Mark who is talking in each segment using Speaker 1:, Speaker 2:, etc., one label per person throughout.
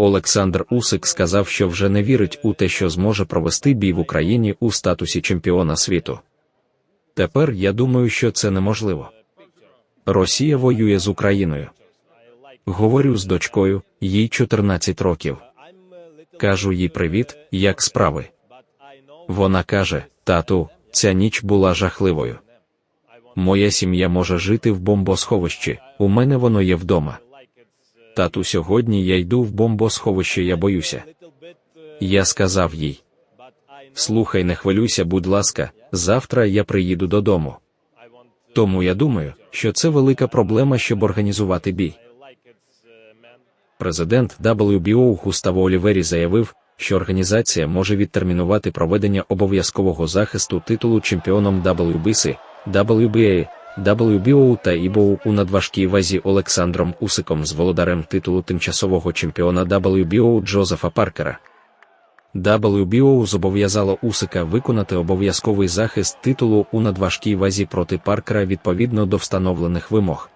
Speaker 1: Олександр Усик сказав, що вже не вірить у те, що зможе провести бій в Україні у статусі чемпіона світу. Тепер я думаю, що це неможливо. Росія воює з Україною. Говорю з дочкою, їй 14 років. Кажу їй привіт, як справи. Вона каже: Тату, ця ніч була жахливою. Моя сім'я може жити в бомбосховищі, у мене воно є вдома. Тату, сьогодні я йду в бомбосховище, я боюся. Я сказав їй: Слухай, не хвилюйся, будь ласка, завтра я приїду додому. Тому я думаю, що це велика проблема, щоб організувати бій. Президент WBO Густаво Олівері заявив, що організація може відтермінувати проведення обов'язкового захисту титулу чемпіоном WBC, WBA, WBO та IBO у надважкій вазі Олександром Усиком з володарем титулу тимчасового чемпіона WBO Джозефа Паркера. WBO зобов'язало Усика виконати обов'язковий захист титулу у надважкій вазі проти Паркера відповідно до встановлених вимог.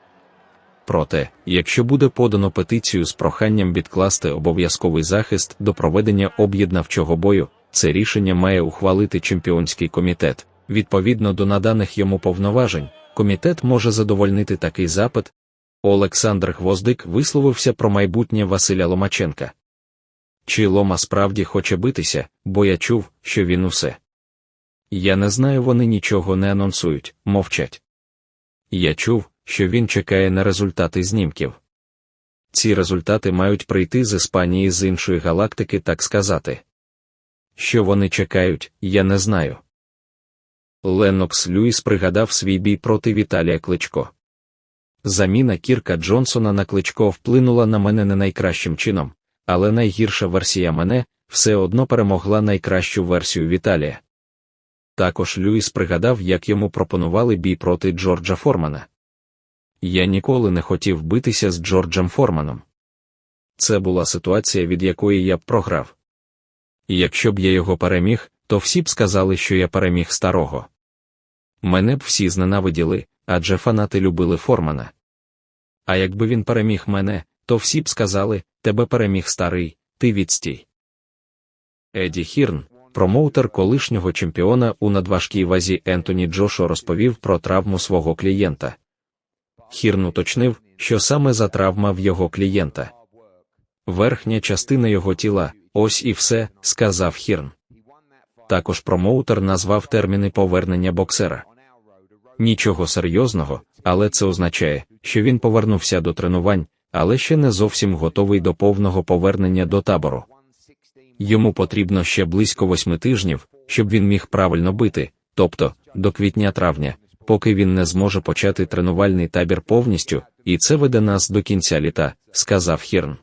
Speaker 1: Проте, якщо буде подано петицію з проханням відкласти обов'язковий захист до проведення об'єднавчого бою, це рішення має ухвалити чемпіонський комітет. Відповідно до наданих йому повноважень, комітет може задовольнити такий запит. Олександр Гвоздик висловився про майбутнє Василя Ломаченка. Чи Лома справді хоче битися, бо я чув, що він усе. Я не знаю, вони нічого не анонсують, мовчать. Я чув, що він чекає на результати знімків. Ці результати мають прийти з Іспанії з іншої галактики, так сказати. Що вони чекають, я не знаю. Леннокс Люїс пригадав свій бій проти Віталія Кличко. Заміна Кірка Джонсона на кличко вплинула на мене не найкращим чином, але найгірша версія мене все одно перемогла найкращу версію Віталія. Також Люїс пригадав, як йому пропонували бій проти Джорджа Формана. Я ніколи не хотів битися з Джорджем Форманом. Це була ситуація, від якої я б програв. Якщо б я його переміг, то всі б сказали, що я переміг старого. Мене б всі зненавиділи, адже фанати любили Формана. А якби він переміг мене, то всі б сказали тебе переміг старий, ти відстій. Еді Хірн, промоутер колишнього чемпіона у надважкій вазі Ентоні Джошо розповів про травму свого клієнта. Хірн уточнив, що саме за травма в його клієнта. Верхня частина його тіла, ось і все, сказав Хірн. Також промоутер назвав терміни повернення боксера. Нічого серйозного, але це означає, що він повернувся до тренувань, але ще не зовсім готовий до повного повернення до табору. Йому потрібно ще близько восьми тижнів, щоб він міг правильно бити, тобто до квітня-травня, поки він не зможе почати тренувальний табір повністю, і це веде нас до кінця літа, сказав Хірн.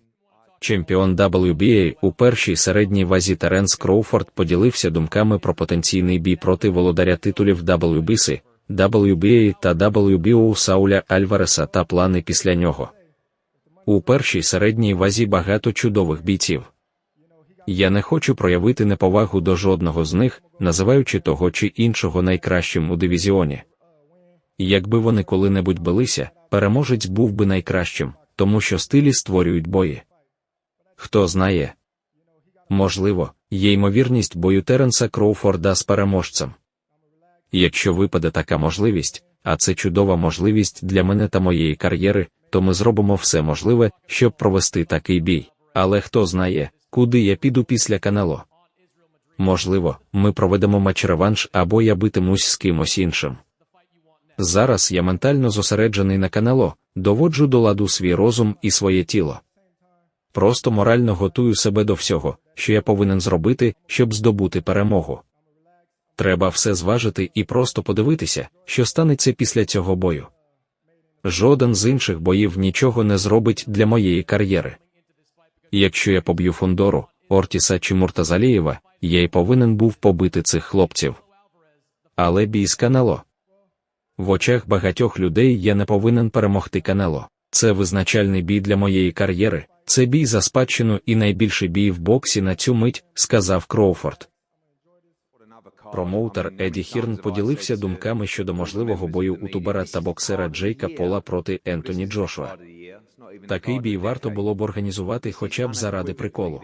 Speaker 1: Чемпіон WBA у першій середній вазі Теренс Кроуфорд поділився думками про потенційний бій проти володаря титулів WBC, WBA та WBO Сауля Альвареса та плани після нього. У першій середній вазі багато чудових бійців. Я не хочу проявити неповагу до жодного з них, називаючи того чи іншого найкращим у дивізіоні. Якби вони коли-небудь билися, переможець був би найкращим, тому що стилі створюють бої. Хто знає? Можливо, є ймовірність бою Теренса Кроуфорда з переможцем. Якщо випаде така можливість, а це чудова можливість для мене та моєї кар'єри, то ми зробимо все можливе, щоб провести такий бій. Але хто знає, куди я піду після каналу? Можливо, ми проведемо матч-реванш або я битимусь з кимось іншим. Зараз я ментально зосереджений на канало, доводжу до ладу свій розум і своє тіло. Просто морально готую себе до всього, що я повинен зробити, щоб здобути перемогу. Треба все зважити і просто подивитися, що станеться після цього бою. Жоден з інших боїв нічого не зробить для моєї кар'єри. Якщо я поб'ю Фондору, Ортіса чи Муртазалієва, я й повинен був побити цих хлопців. Але бій з канало. В очах багатьох людей я не повинен перемогти канело. Це визначальний бій для моєї кар'єри, це бій за спадщину і найбільший бій в боксі на цю мить, сказав Кроуфорд. Промоутер Еді Хірн поділився думками щодо можливого бою у тубера та боксера Джейка Пола проти Ентоні Джошуа. Такий бій варто було б організувати хоча б заради приколу.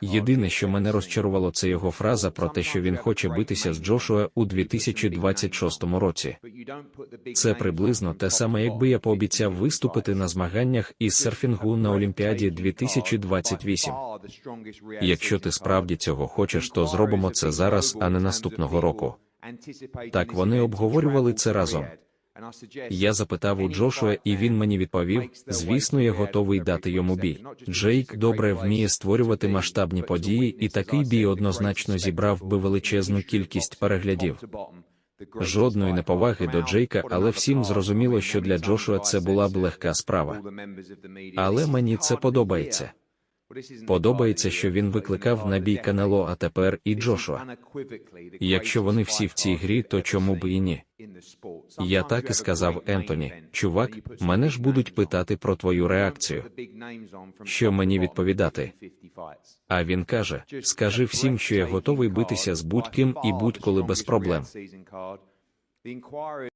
Speaker 1: Єдине, що мене розчарувало, це його фраза про те, що він хоче битися з Джошуа у 2026 році. Це приблизно те саме, якби я пообіцяв виступити на змаганнях із серфінгу на Олімпіаді 2028. Якщо ти справді цього хочеш, то зробимо це зараз, а не наступного року. Так вони обговорювали це разом. Я запитав у Джошуа, і він мені відповів: звісно, я готовий дати йому бій. Джейк добре вміє створювати масштабні події, і такий бій однозначно зібрав би величезну кількість переглядів. Жодної неповаги до Джейка, але всім зрозуміло, що для Джошуа це була б легка справа. Але мені це подобається. Подобається, що він викликав на бій Канело, а тепер і Джошуа. Якщо вони всі в цій грі, то чому б і ні? Я так і сказав Ентоні, чувак, мене ж будуть питати про твою реакцію. Що мені відповідати? А він каже: скажи всім, що я готовий битися з будь-ким і будь-коли без проблем.